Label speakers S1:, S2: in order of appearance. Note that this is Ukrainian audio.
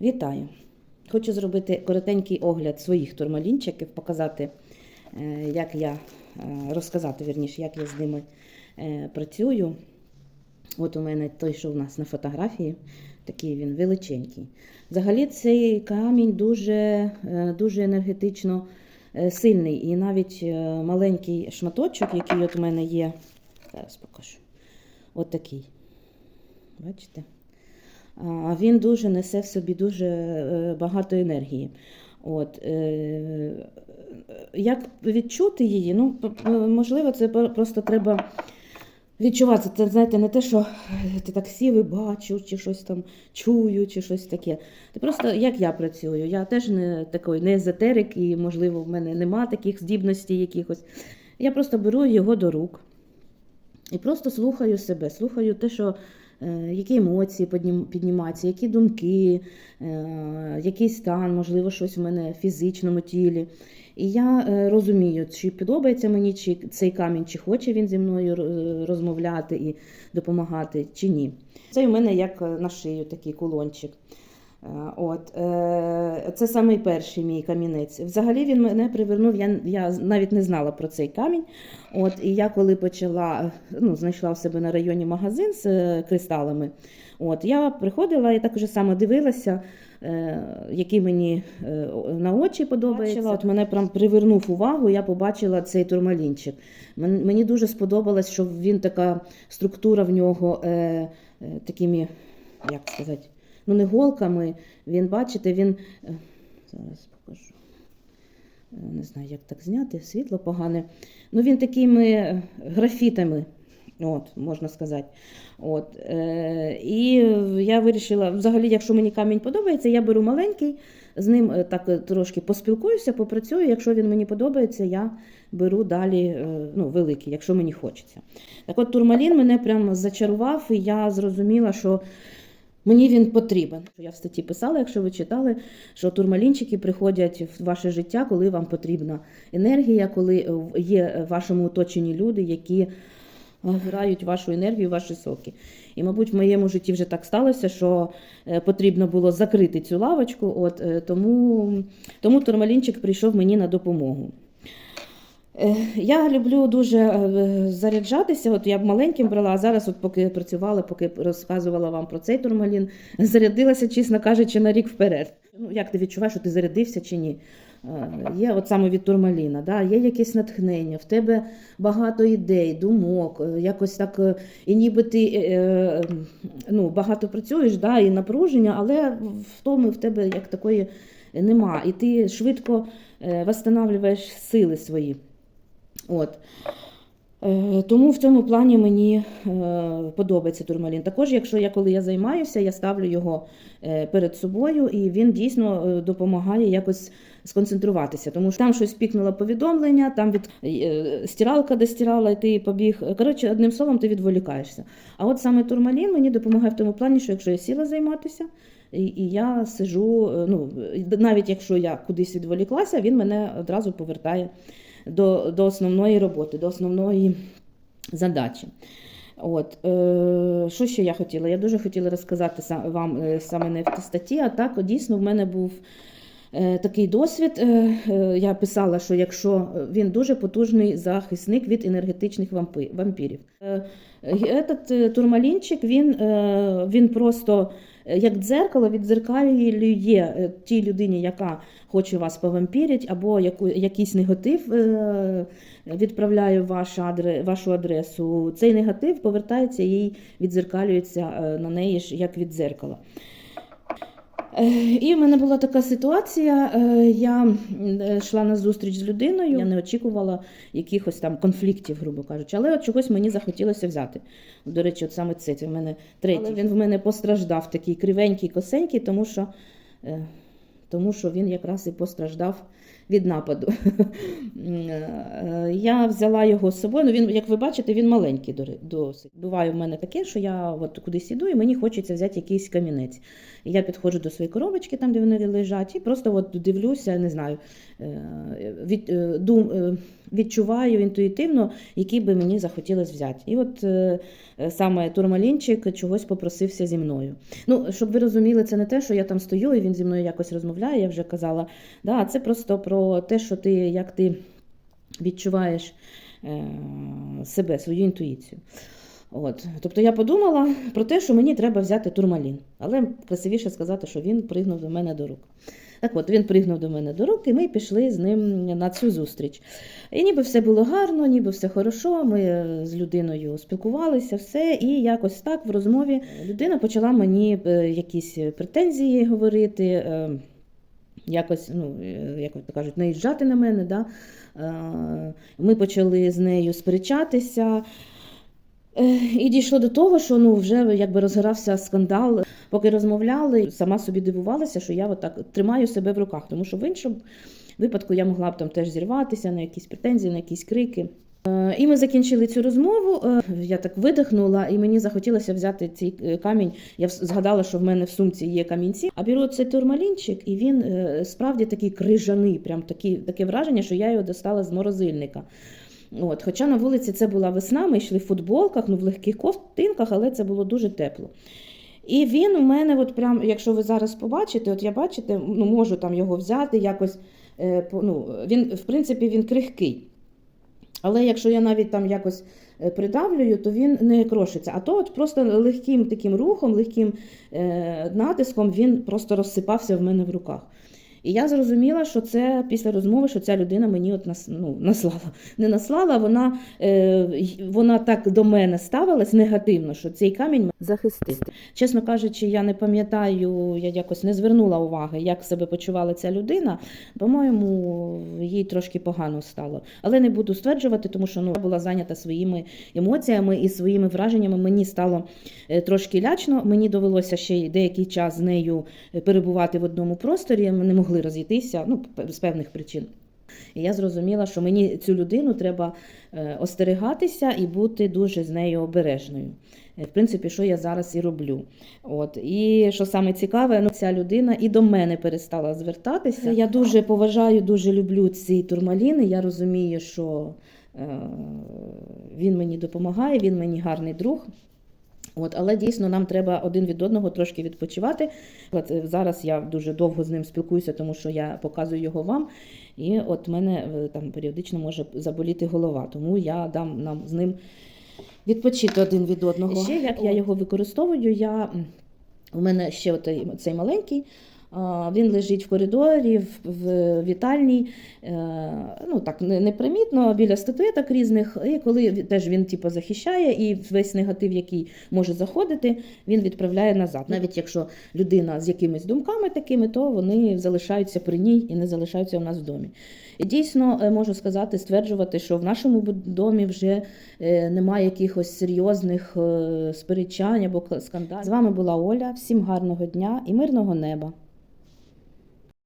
S1: Вітаю! Хочу зробити коротенький огляд своїх турмалінчиків, показати, е, як я е, розказати, вірніше, як я з ними е, працюю. От у мене той, що у нас на фотографії, такий він величенький. Взагалі, цей камінь дуже, дуже енергетично сильний. І навіть маленький шматочок, який от у мене є, зараз покажу. От такий. Бачите? А він дуже несе в собі дуже е, багато енергії. От, е, як відчути її? Ну, можливо, це просто треба відчувати. Це, знаєте, не те, що ти так сів і бачу, чи щось там чую, чи щось таке. Це просто як я працюю. Я теж не такий не езотерик, і, можливо, в мене нема таких здібностей якихось. Я просто беру його до рук і просто слухаю себе, слухаю те, що е, які емоції піднім- піднімаються, які думки, е, який стан, можливо, щось в мене в фізичному тілі. І я е, розумію, чи подобається мені чи цей камінь, чи хоче він зі мною е, розмовляти і допомагати, чи ні. Це у мене як е, на шию такий кулончик. Е, От, е, це самий перший мій камінець. Взагалі він мене привернув, я, я навіть не знала про цей камінь. От, і я коли почала, ну, знайшла в себе на районі магазин з е, кристалами, от, я приходила і так уже саме дивилася, який мені на очі подобається. От мене прям привернув увагу, я побачила цей турмалінчик. Мені дуже сподобалось, що він така структура в нього такими, як сказати, ну не голками. Він, бачите, він. е, Зараз покажу. Е, Не знаю, як так зняти, світло погане. Ну, він такими е, графітами, от, можна сказати. От, е, і я вирішила, взагалі, якщо мені камінь подобається, я беру маленький, з ним так трошки поспілкуюся, попрацюю. Якщо він мені подобається, я беру далі ну, великий, якщо мені хочеться. Так от турмалін мене прям зачарував, і я зрозуміла, що Мені він потрібен. Я в статті писала, якщо ви читали, що турмалінчики приходять в ваше життя, коли вам потрібна енергія, коли е, є в вашому оточенні люди, які е, грають вашу енергію, ваші соки. І, мабуть, в моєму житті вже так сталося, що е, потрібно було закрити цю лавочку. От е, тому, тому турмалінчик прийшов мені на допомогу. Е, Я люблю дуже е, заряджатися. От я б маленьким брала, а зараз, от поки працювала, поки розказувала вам про цей турмалін, зарядилася, чесно кажучи, на рік вперед. Ну, як ти відчуваєш, що ти зарядився чи ні? Е, Є от саме від турмаліна, да? є якесь натхнення, в тебе багато ідей, думок, якось так, і ніби ти ну, багато працюєш, да? і напруження, але втоми в тебе як такої нема. І ти швидко восстанавливаєш сили свої. От. Е, Тому в цьому плані мені е, подобається турмалін. Також, якщо я коли я займаюся, я ставлю його е, перед собою, і він дійсно допомагає якось сконцентруватися. Тому що там щось пікнуло повідомлення, там від стиралка достирала, і ти побіг. Коротше, одним словом, ти відволікаєшся. А от саме турмалін мені допомагає в тому плані, що якщо я сіла займатися. І, я сижу, ну навіть якщо я кудись відволіклася, він мене одразу повертає до, до основної роботи, до основної задачі. От, е, що ще я хотіла? Я дуже хотіла розказати вам е, саме не в тій статті, а так дійсно в мене був е, такий досвід. Е, я писала, що якщо він дуже потужний захисник від енергетичних вампірів. Этот турмалінчик, він, він просто як дзеркало віддзеркалює е, тій людині, яка хоче вас повампірити, або яку, якийсь негатив е, відправляє ваш адре, вашу адресу. Цей негатив повертається їй, віддзеркалюється е, на неї ж як від дзеркала. І в мене була така ситуація. е, Я е, йшла на зустріч з людиною, я не очікувала якихось там конфліктів, грубо кажучи, але от чогось мені захотілося взяти. До речі, от саме це, це в мене третій. Він в мене постраждав такий кривенький, косенький, тому що, е, тому що він якраз і постраждав від нападу. Е, Я взяла його з собою. Ну, він, як ви бачите, він маленький досить. Буває в мене таке, що я от кудись іду, і мені хочеться взяти якийсь камінець. Я підходжу до своєї коробочки, там, де вони лежать, і просто от дивлюся, не знаю, е, від, е, дум, відчуваю інтуїтивно, який би мені захотілося взяти. І от саме турмалінчик чогось попросився зі мною. Ну, щоб ви розуміли, це не те, що я там стою і він зі мною якось розмовляє, я вже казала. Да, це просто про те, що ти, як ти відчуваєш е, себе, свою інтуїцію. От. Тобто я подумала про те, що мені треба взяти турмалін. Але красивіше сказати, що він пригнув до мене до рук. Так от, він пригнув до мене до рук, і ми пішли з ним на цю зустріч. І ніби все було гарно, ніби все хорошо. Ми е, з людиною спілкувалися, все. І якось так в розмові людина почала мені е, якісь претензії говорити. Якось, ну, е, як то кажуть, наїжджати на мене. Да? Е, Ми почали з нею сперечатися. Е, І дійшло до того, що ну, вже якби розгорався скандал. Поки розмовляли, сама собі дивувалася, що я отак тримаю себе в руках, тому що в іншому випадку я могла б там теж зірватися на якісь претензії, на якісь крики. Е, І ми закінчили цю розмову. е, Я так видихнула, і мені захотілося взяти цей е, камінь. Я згадала, що в мене в сумці є камінці. А беру цей турмалінчик, і він справді такий крижаний, прям такі, таке враження, що я його достала з морозильника. От, хоча на вулиці це була весна, ми йшли в футболках, ну в легких ковтинках, але це було дуже тепло. І він у мене, от прям, якщо ви зараз побачите, от я бачите, ну можу там його взяти, якось ну, він, в принципі, він крихкий. Але якщо я навіть там якось е, придавлюю, то він не крошиться. А то от просто легким таким рухом, легким е, натиском він просто розсипався в мене в руках. І я зрозуміла, що це після розмови, що ця людина мені от нас, ну, наслала. Не наслала, вона, е, вона так до мене ставилась негативно, що цей камінь захистив. Чесно кажучи, я не пам'ятаю, я якось не звернула уваги, як себе почувала ця людина. По-моєму, їй трошки погано стало. Але не буду стверджувати, тому що ну, я була зайнята своїми емоціями і своїми враженнями. Мені стало е, трошки лячно. Мені довелося ще деякий час з нею е, перебувати в одному просторі. Ми не могли розійтися ну, з певних причин. І я зрозуміла, що мені цю людину треба е, остерігатися і бути дуже з нею обережною. Е, В принципі, що я зараз і роблю. От. І що саме цікаве, ну, ця людина і до мене перестала звертатися. Я дуже поважаю, дуже люблю ці турмаліни. Я розумію, що е, він мені допомагає, він мені гарний друг. От, але дійсно нам треба один від одного трошки відпочивати. От, е, зараз я дуже довго з ним спілкуюся, тому що я показую його вам. І от мене е, там періодично може заболіти голова, тому я дам нам з ним відпочити один від одного. Ще як я його використовую, я у мене ще от цей маленький. Він лежить в коридорі, в, вітальній, е, ну так непримітно біля статуеток різних. І коли теж він типу, захищає, і весь негатив, який може заходити, він відправляє назад. Навіть якщо людина з якимись думками такими, то вони залишаються при ній і не залишаються у нас в домі. І дійсно е, можу сказати, стверджувати, що в нашому домі вже е, немає якихось серйозних сперечань або скандалів. З вами була Оля. Всім гарного дня і мирного неба.